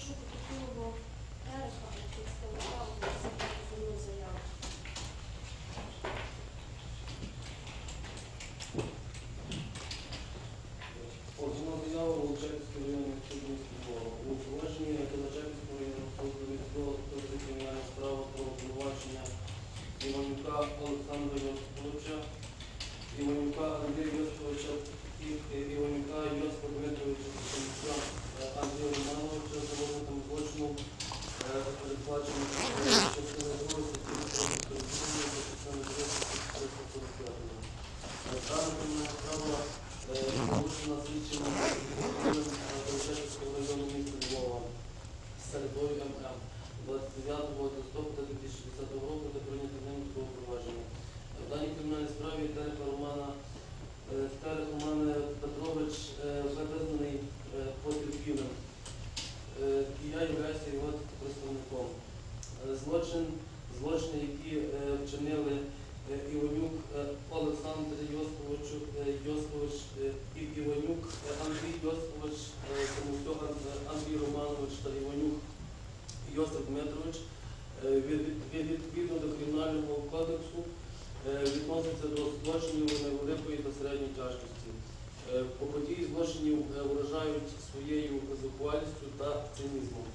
що потерпілого Тереха підставляв позивну заяву. Позовна заява Волочаківського районного суду міста Львова. У провадженні Волочаківського районного суду міста Львова стосується кримінальна справа про обвинувачення Іванюка Олександра Йосиповича, Іванюка Андрія Йосиповича і е, Іванюка Йосипа Дмитровича Костянтина Андрія Романовича за визнаним злочином е, передбаченим частини другої статті 142 за частиною 345. Дана кримінальна справа е, порушена слідчим Волочаківського району міста Львова середою ММ 29 листопада 2010 року та прийнято ним до провадження. В даній кримінальній справі Терека Романа е, Терек Роман Петрович е, вже визнаний е, потерпілим. Е, І я являюся його представником. Е, Злочин, злочини, які е, вчинили е, Іванюк е, Олександр Йосипович, е, Йосипович е, і Іванюк е, Андрій Йосипович, е, Самусьо Ан- Андрій Романович та Іванюк Йосип Дмитрович е, від- від- відповідно до Кримінального кодексу е, відносяться до злочинів невеликої та середньої Е, По події злочинів е, вражають своєю зухвалістю та цинізмом.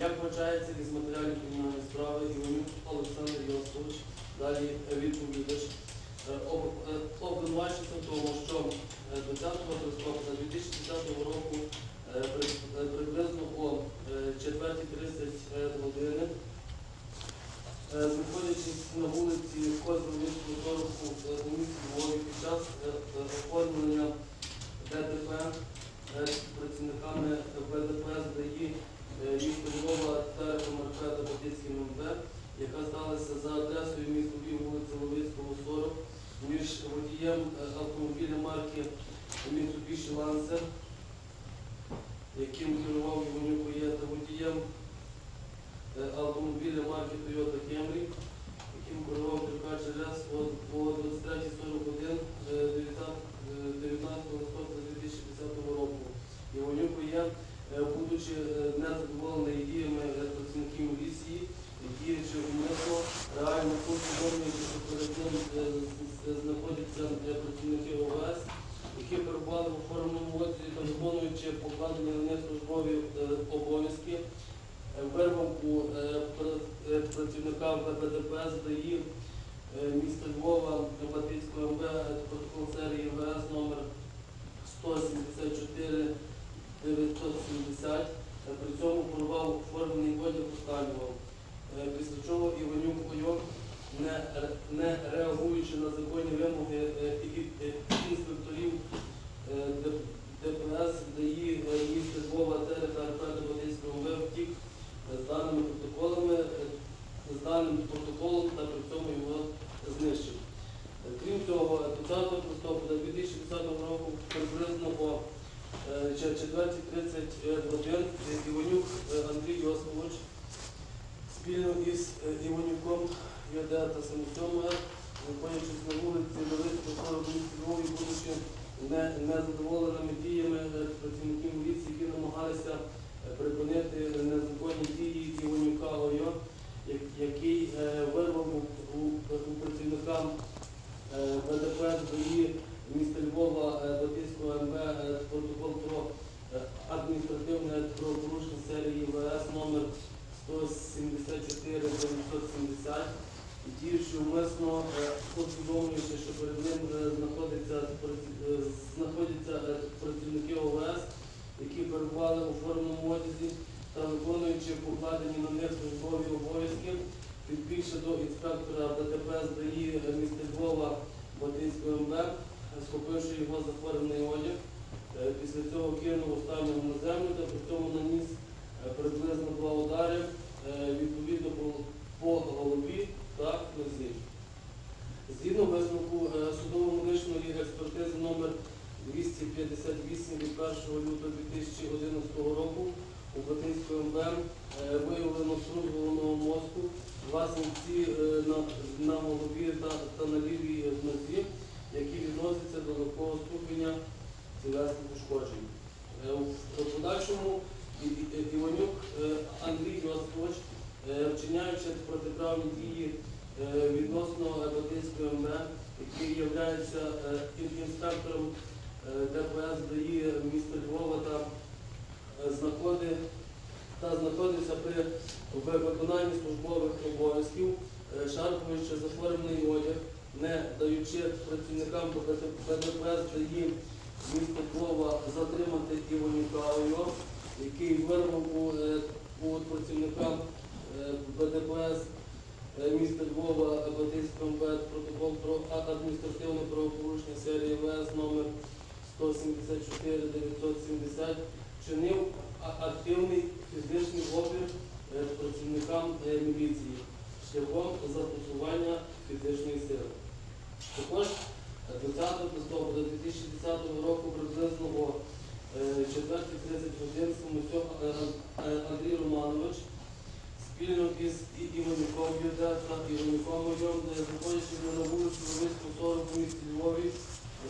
Як вважається із матеріалів кримінальної справи Іванюк Олександр Йосипович, далі відповідач, е, об- обвинувачується в тому, що е, 20 листопада 2010 року при- приблизно о е, 4.30 години, знаходячись на вулиці Козловицького торгу у місті Львові під час е, е, оформлення ДТП е, працівниками БДП ЗДАІ е, міста Львова та Комарфета Батицьким МВ, яка сталася за адресою міста Львів, вулиця Ловицького, 40, між водієм е, автомобіля марки Mitsubishi Lancer, яким керував Іванюк є та водієм е, автомобіля марки Toyota Camry, яким керував Трикач РС о о 23.41 е, 19 е, 19 листопада 2010 року. Іванюк є, е, будучи е, незадоволений діями е, працівників міліції, діючи умисно, реально усвідомлюючи, що перед ним е, знаходяться е, працівники ОВС, які перебували в оформленому одязі виконуючи покладені на них службові е, обов'язки, е, працівникам ПДП е, пр- е, працівника ВПДП ЗДАІ е, міста Львова Батицького МВ е, протокол серії ВС номер 174 970. Е, При цьому порвав оформлений одяг останнього. Е, Після чого Іванюк Ойон, не, ре- не реагуючи на законні вимоги е, і- і- і інспекторів е, Д- ДПС, ДАІ, е, міста Львова, ТРК, РП Батицького МВ втік е, з даними протоколами, е, з даним протоколом та при цьому його знищив. Е, Крім цього, 20 листопада 2010 року приблизно о е, чи- 4.30 годин е, Іванюк е, Андрій Йосифович спільно із е, Іванюком ЮД та Самосьомер, знаходячись на вулиці Левицького 40 в місті Львові, будучи незадоволеними діями е, працівників міліції, які намагалися е, припинити незаконні дії Іванюка ОЙО, як- який е, вирвав у, у, у працівника е, БДП ДОІ міста Львова е, Батицького МВ е, протокол про е, адміністративне правопорушення серії ВС номер 174 970 і діючи умисно, е, усвідомлюючи, що перед ним е, знаходиться, праці- е, знаходяться е, працівники ОВС, які перебували у форменому одязі та виконуючи покладені на них службові обов'язки, підбігши до інспектора ДТП ЗДАІ міста Львова Батинського е, схопивши його за формений одяг, е, після цього кинув останнього на землю та при цьому наніс е, приблизно два удари е, відповідно по, голові та нозі. Згідно висновку судово-медичної експертизи номер 258 від 1 лютого 2011 року у Батинського МВ е, виявлено струс головного мозку, два синці е, на, голові та, на лівій нозі, які відносяться до легкого ступеня тілесних ушкоджень. Е, У подальшому Іванюк е, Андрій Йосипович, е, вчиняючи протиправні дії е, відносно Батинської МВ, який є інспектором е, ДПС ДАІ міста Львова та е, знаходи- та знаходився при в виконанні службових обов'язків, е, шарпуючи заформений одяг, не даючи працівникам БДПС ДАІ міста Львова затримати Іванюка ОЙО, який вирвав у, е, працівникам е, БДПС е, міста Львова Батийського МВ протокол про адміністративне правопорушення серії ВС номер 174 970 чинив активний фізичний опір працівникам міліції шляхом застосування фізичної сили. Також 20 листопада 2010 року приблизно о е, 4.30 годин Самусьов е, е, Андрій Романович спільно із Іванюком Юде та Іванюком Ойом, де знаходячи на вулиці Львівську 40 в місті Львові,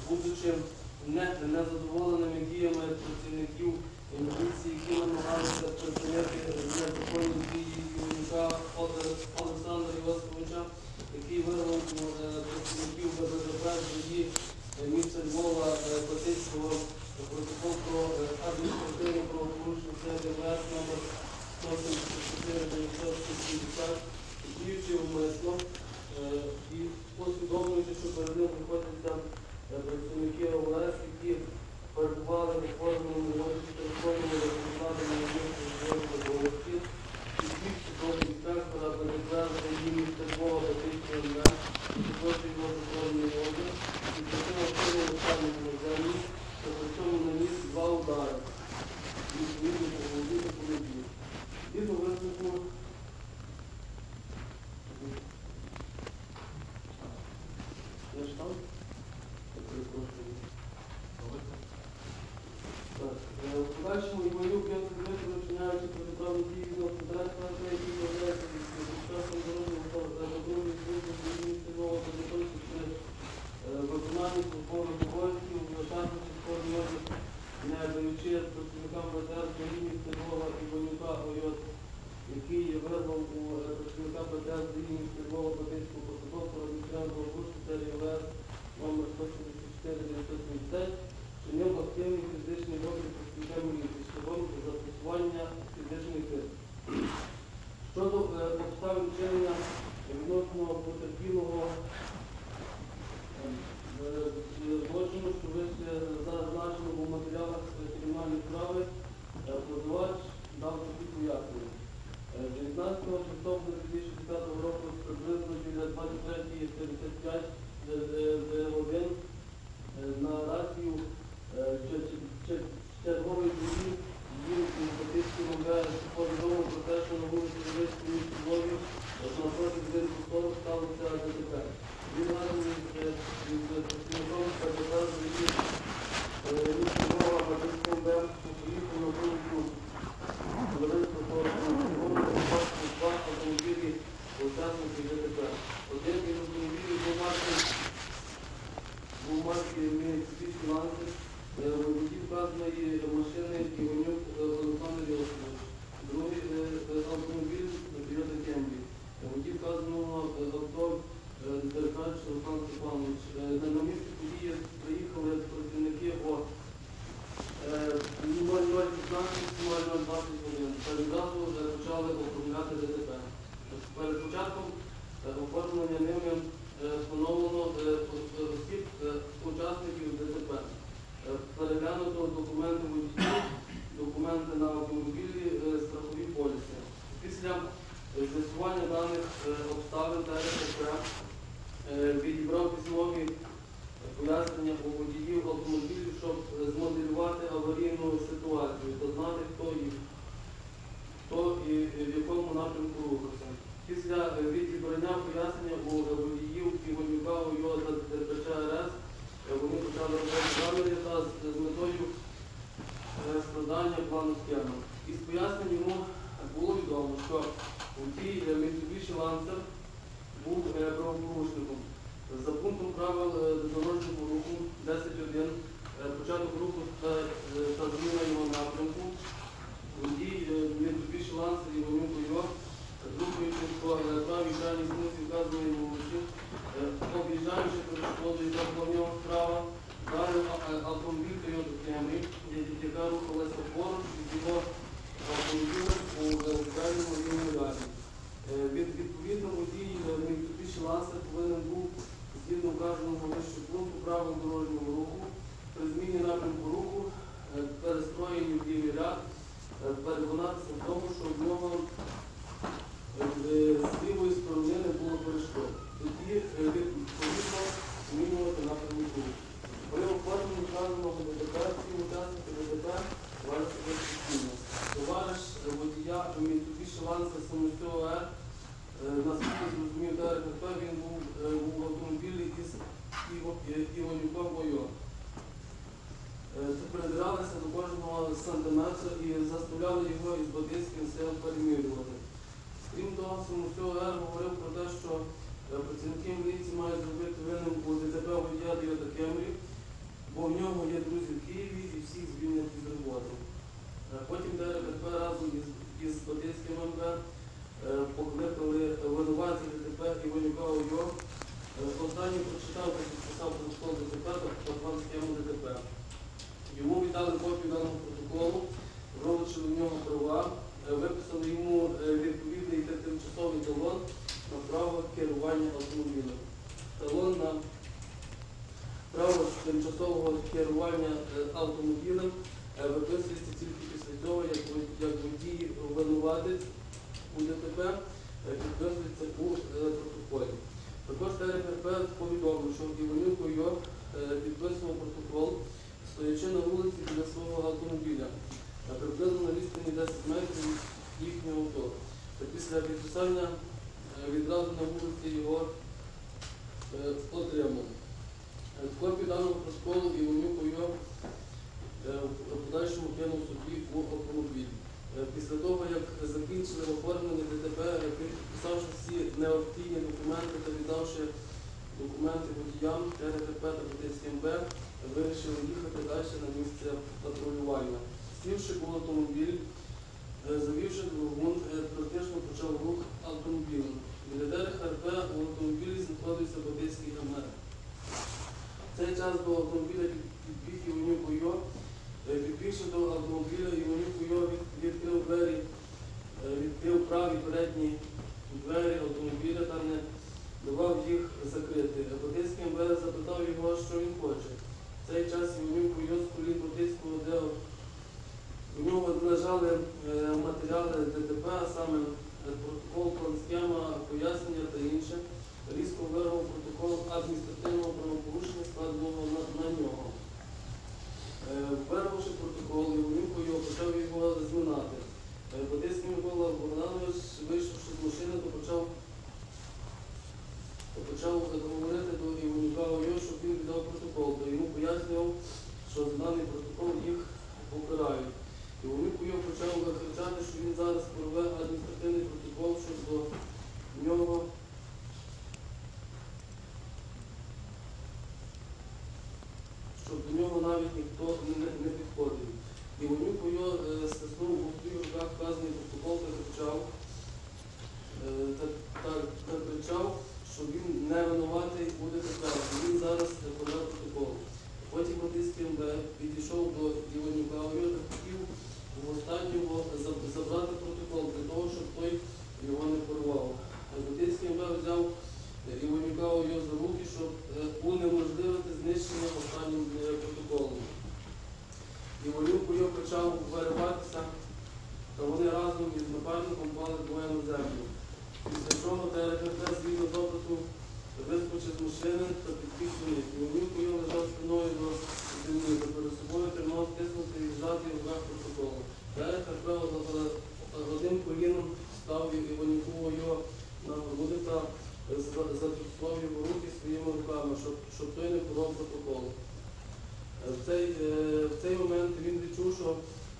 будучи не, незадоволеними діями працівників міліції, які намагалися припинити незаконні дії Іванюка Олександра Йосиповича, який вирвав у е, працівників БДП тоді міста Львова е, Батицького протокол про адміністративну правопорушення ЦДВС номер 174 980, діючи вмисно обставин е, відібрав письмові пояснення у водіїв автомобілів, щоб е, змоделювати аварійну ситуацію та знати, хто їх, хто і в якому напрямку рухався. Після е, відібрання пояснення у е, водіїв Іванюка, УЙО та ДПЧ е, вони почали робити камери та з метою е, складання плану схеми. Із пояснень йому було відомо, що у е, Mitsubishi Lancer був е, правопорушником. За пунктом правил е, дорожнього руху 10.1 е, початок руху та, зміна його напрямку водій і Іванюк Йо, рухаючи по правій крайній вказує вказаної вулиці, е, об'їжджаючи перешкоду, яка була в нього справа, далі автомобіль Toyota Camry, яка рухалася поруч із його автомобілем у крайньому рівні ряді. Е, від- Відповідно, водій е, Mitsubishi Lancer повинен був згідно вказаного вище пункту правил дорожнього руху при зміні напрямку руху е, перестроєнні в лівий ряд е, переконатися в тому, що в нього е, е, з лівої сторони не було перешкод. Тоді е, відповідно змінювати напрямок руху. При оформленні вказаного ДТП всі учасники ДТП вважають себе спокійно. Товариш е, водія Mitsubishi Lancer Самостьова Р Е, Наскільки зрозумів ДРП, він був е, у автомобілі із е, Іванюком Ойо. Е, Це придиралися до кожного сантиметра і заставляли його із Бадицьким сел перемірювати. Крім того, Самосьов Р говорив про те, що е, працівники міліції мають зробити винним у ДТП водія Діота Кемрі, бо в нього є друзі в Києві і всіх звільнять із роботи. Е, Потім ДРП разом із, із Бадицьким МВ е, покликали винуватців ДТП Іванюка Ойо. Е, Останній прочитав та підписав протокол ДТП та план схему ДТП. Йому віддали копію даного протоколу, вручили в нього права, е, виписали йому е, відповідний та тимчасовий талон на право керування автомобілем. Талон на право тимчасового керування е, автомобілем е, виписується тільки після того, як вод- як водій винуватець у ДТП е, підписується у е, протоколі. Також ТРП повідомив, що Іванюк Йо підписував протокол, стоячи на вулиці біля свого автомобіля, е, приблизно на відстані 10 метрів від їхнього авто. Та після підписання е, відразу на вулиці його е, отримав. Е, Копію даного протоколу Іванюк Йо в подальшому кинув собі у автомобіль. Е, Після того, як закінчили оформлення ДТП, е, підписавши всі необхідні документи та віддавши документи водіям ТРТП та Бутицьким Б, вирішили їхати далі на місце патрулювання. Сівши у автомобіль, е, завівши двигун, е, практично почав рух автомобілем. Біля ДРХРП у автомобілі знаходився Бутицький МР. В цей час до автомобіля під- підбіг Іванюк Ойо, Е, Підбігши до автомобіля, Іванюк Йо відкрив двері, е, відкрив праві передні двері автомобіля та не давав їх закрити. Батицький МВ запитав його, що він хоче. В цей час з колін Батицького, де у нього лежали е, матеріали ДТП, а саме е, протокол, план схема, пояснення та інше. Різко вирвав протокол адміністративного правопорушення, складеного на, на нього. Е, Вирвавши протокол, Іванюк його почав його зминати. Батицький Микола Богданович, вийшовши з машини, то почав, почав говорити до Іванюка Ойо, щоб він віддав протокол, то йому пояснював, що за даний протокол їх покарають. Іванюк Ойо почав кричати, що він зараз порве адміністративний протокол, що до нього щоб до нього навіть ніхто не, не підходив. Іванюк його е, стиснув у своїх руках вказаний протокол та кричав, е, та, та, та кричав, що він не винуватий ДТП, що він зараз подав протокол. Потім Батицький МВ підійшов до Іванюка та хотів в останнього забрати протокол для того, щоб той його не порвав. Батицький МВ взяв Іванюка Ойо за руки, щоб е, унеможливити знищення останнім е, протоколом. Іванюк Ойо почав вириватися, та вони разом із напарником впали двоє на землю. Після чого ДРКП згідно допиту вискочив з машини та підпіг вниз. Іванюк Ойо лежав спиною до землі, та перед собою тримав стиснутий і зжатий в руках протоколу. ДРКП одним коліном став Іванюку Ойо на груди та зафіксував його руки своїми руками, щоб, щоб той не порвав протокол. Е, В цей, е, в цей момент він відчув, що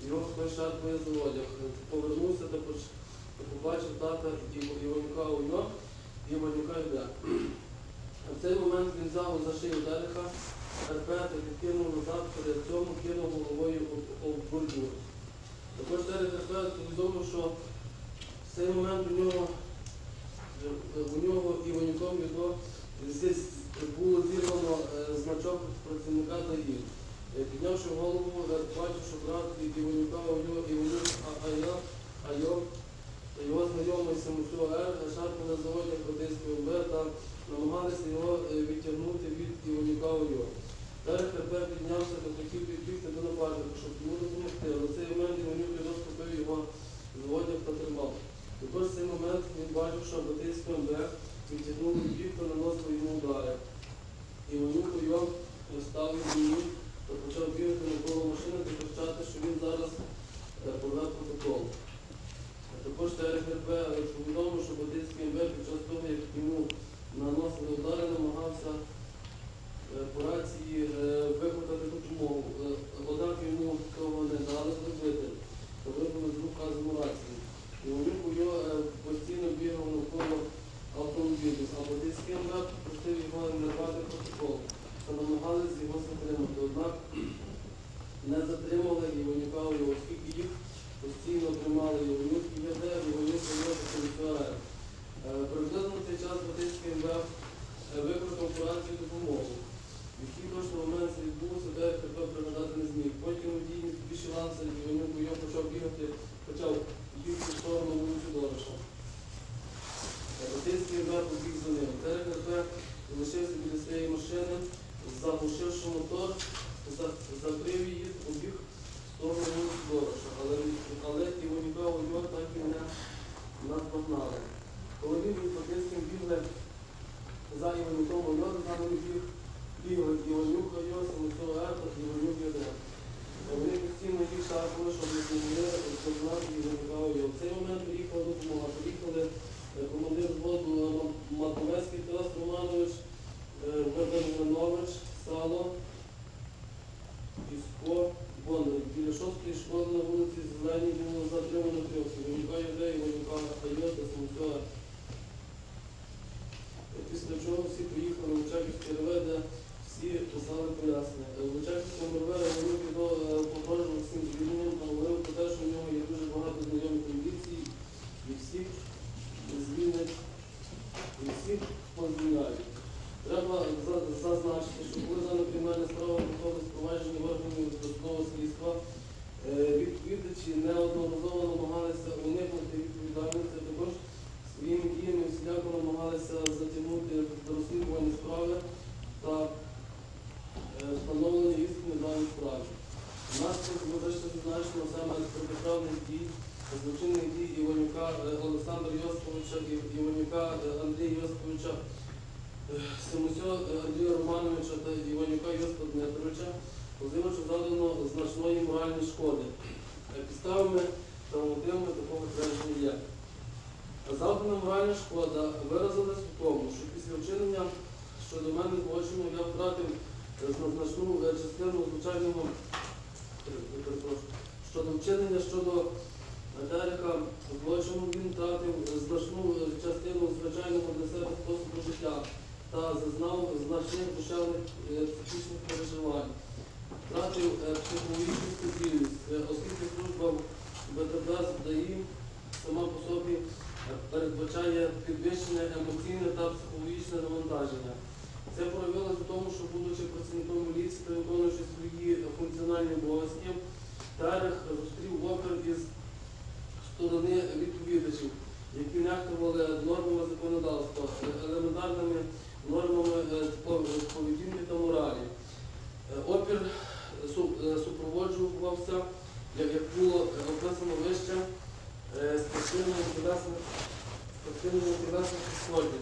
його хтось шарпає за одяг. Е, Повернувся та, поч- та побачив тата Іво- Іванюка Ойо, Іванюка йде. В цей момент він взяв за шию Дереха, РП та відкинув назад, перед цьому кинув головою об, об бордюр. Також Дерек РП повідомив, що цей момент у нього, е, у нього Іванюком його здесь було зірвано е, значок працівника ДАІ. Е, Піднявши голову, е, бачив, що брат Іванюка у нього Іванюк Айо, Айо та його знайомий Самусю Р. шарпали на заводі Хотинської ОБ та намагалися його е, відтягнути від Іванюка Айо. Далі ХП піднявся та хотів підбігти до напарника, щоб йому допомогти, але в цей момент Іванюк його схопив його заводів та тримав. Також в цей момент він бачив, що Батийський МБ відтягнув бік та наносив йому удари. Іванюк його став із ніг та почав бігати навколо машини та кричати, що він зараз е, порве протокол. А РГП, ТРГП повідомив, що Батийський МВ під час того, як йому наносили удари, намагався е, по рації е, викликати допомогу. Е, Однак йому цього не дали зробити. Та вибили з рук вказану рацію. Іванюк його е, постійно бігав навколо автомобілю, а Батийський МБ просив його не брати протокол та намагались його затримати. Однак не затримали Іванюка, оскільки їх постійно тримали Іванюк і ГД, Іванюк і КМСР. Приблизно в цей час Батийський МВ викликав по рацію допомогу. В який точно момент це відбулося, де ХП пригадати не зміг. Потім водій більше ланця Іванюк його почав бігати, почав їхати в сторону вулицю Дороша. Батийський МВ побіг за ним. ТРКП лишився біля своєї машини, заглушивши мотор, за- закрив її, побіг в сторону вулиці Дороша. Але, але Іванюка його так і не наздогнали. Коли він із Батийським бігли за Іванюком Ойо, за ними біг бігли Іванюк Ойо, Самосов Ерта, Іванюк Йоде. Вони постійно їх шарпали, щоб не змогли розпознати Іванюка Ойо. В цей момент приїхала допомога. Приїхали е, командир взводу Матовецький Тарас Романович, Верданович, Сало, Піско, Бондар. Школи на вулиці Зеленій було затримано трьох. Іванюка Йоде, Іванюка Ойо та Самосова Після чого всі поїхали в Чаківське РВ, де всі писали пояснення. Е, В Чаківському РВ вони погрожував всім звільненням, а говорив про те, що в нього є дуже багато знайомих міліції, і всіх звільнять, і всіх позвільняють. Треба за- зазначити, що коли дана кримінальна справа проходить впровадження органів досудового слідства, е, відповідачі неодноразово намагалися уникнути відповідальності, а також своїми діями всіляко намагалися затягнути до розслідування справи та е, встановлення істини в даній справі. Наслідок вибачте зазначено саме протиправних дій, злочинних дій Іванюка е, Олександра Йосиповича і Іванюка е, Андрія Йосиповича, е, Симусьо е, Андрія Романовича та Іванюка Йосипа Дмитровича, позивачу завдано значної моральної шкоди. Підставами та мотивами такого твердження є. Завдана моральна шкода виразилась в тому, що після вчинення щодо мене злочину я втратив значну частину звичайного щодо вчинення щодо Дерека злочину він втратив е, значну частину звичайного для себе способу життя та зазнав значних душевних психічних переживань. Втратив е, психологічну стабільність, е, оскільки служба БТБ ДАІ сама по собі е, передбачає підвищене емоційне та психологічне навантаження. Це проявилося в тому, що будучи працівником міліції та виконуючи свої функціональні обов'язки, Терех зустрів опір із сторони відповідачів, які нехтували нормами законодавства, елементарними нормами е, поведінки та моралі. Е, Опір е, супроводжувався, як було описано вище, спортивними спортивними сьогодні,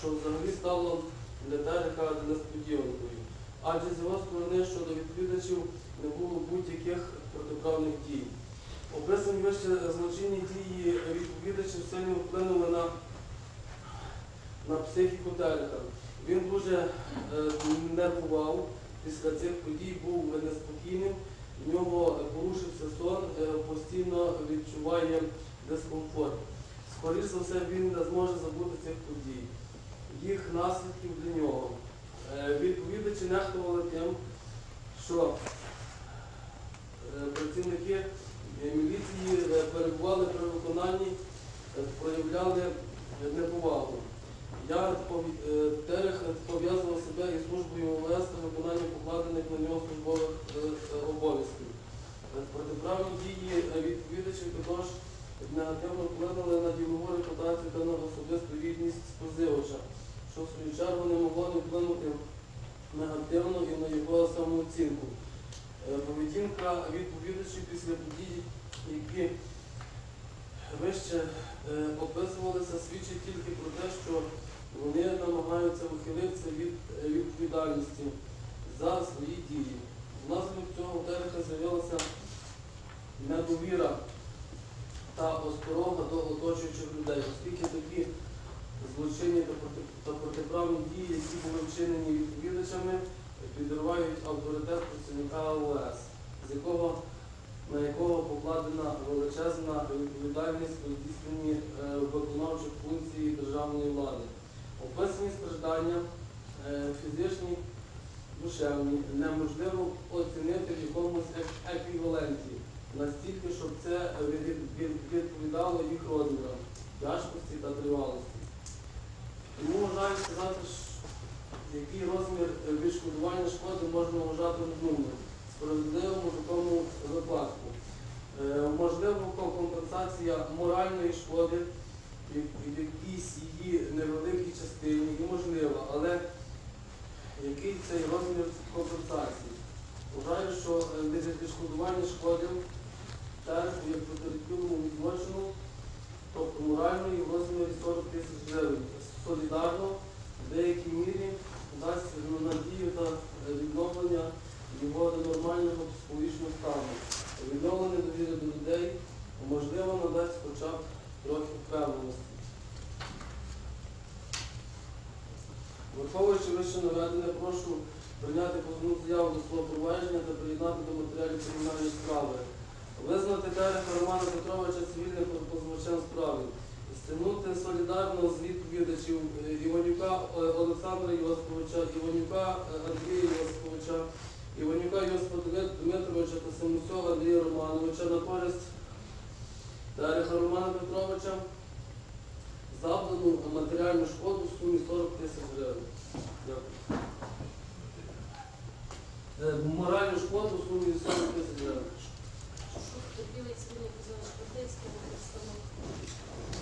що взагалі стало для Терека несподіванкою. Адже з його сторони щодо відповідачів не було будь-яких протиправних дій. Описані вище злочинні дії відповідачів сильно вплинули на, на психіку Терека. Він дуже е, нервував після цих подій, був неспокійним, в нього порушився сон, е, постійно відчуває дискомфорт. Скоріше за все, він не зможе забути цих подій, їх наслідків для нього. Е, Відповідачі нехтували тим, що е, працівники е, міліції перебували при виконанні проявляли неповагу. Я Терех пов'язував себе із службою ОВС та виконанням покладених на нього службових обов'язків. Протиправні дії відповідачів також негативно вплинули на ділову репутацію та на особисту гідність позивача, що в свою чергу не могло не вплинути негативно і на його самооцінку. Е, Поведінка відповідачів після подій, які вище е, описувалися, свідчить тільки про те, що вони намагаються ухилитися від е, відповідальності за свої дії. Внаслідок цього Тереха з'явилася недовіра та осторога до оточуючих людей, оскільки такі злочинні та, протиправні дії, які були вчинені відповідачами, підривають авторитет працівника якого, на якого покладена величезна відповідальність у здійсненні е, виконавчих функцій державної влади. Описані страждання е, фізичні, душевні, неможливо оцінити в якомусь еквіваленті настільки, щоб це від- від- відповідало їх розмірам, тяжкості та тривалості. Тому вважаю сказати, який розмір відшкодування шкоди можна вважати розумним, справедливим у такому випадку. Е, Можливо, компенсація моральної шкоди в в якійсь її невеликій частині і можлива, але який цей розмір компенсації? Вважаю, що е, відшкодування шкоди теж як потерпілому від тобто моральної в розмірі 40 тисяч гривень. Солідарно в деякій мірі дасть надію та відновлення його до нормального психологічного стану. Відновлення довіри до людей можливо надасть хоча б трохи впевненості. Враховуючи вище наведене, прошу прийняти позовну заяву до свого провадження та приєднати до матеріалів кримінальної справи. Визнати Тереха Романа Петровича цивільним позивачем справи стягнути солідарно з відповідачів е, Іванюка е, Олександра Йосиповича, Іванюка е, Андрія Йосиповича, Іванюка Йосипа Дмитровича та Семусова Андрія Романовича на користь Тереха Романа Петровича завдану матеріальну шкоду в сумі 40 тисяч гривень. Дякую. Моральну шкоду в сумі 40 тисяч гривень. Що, що, що, що, що, що,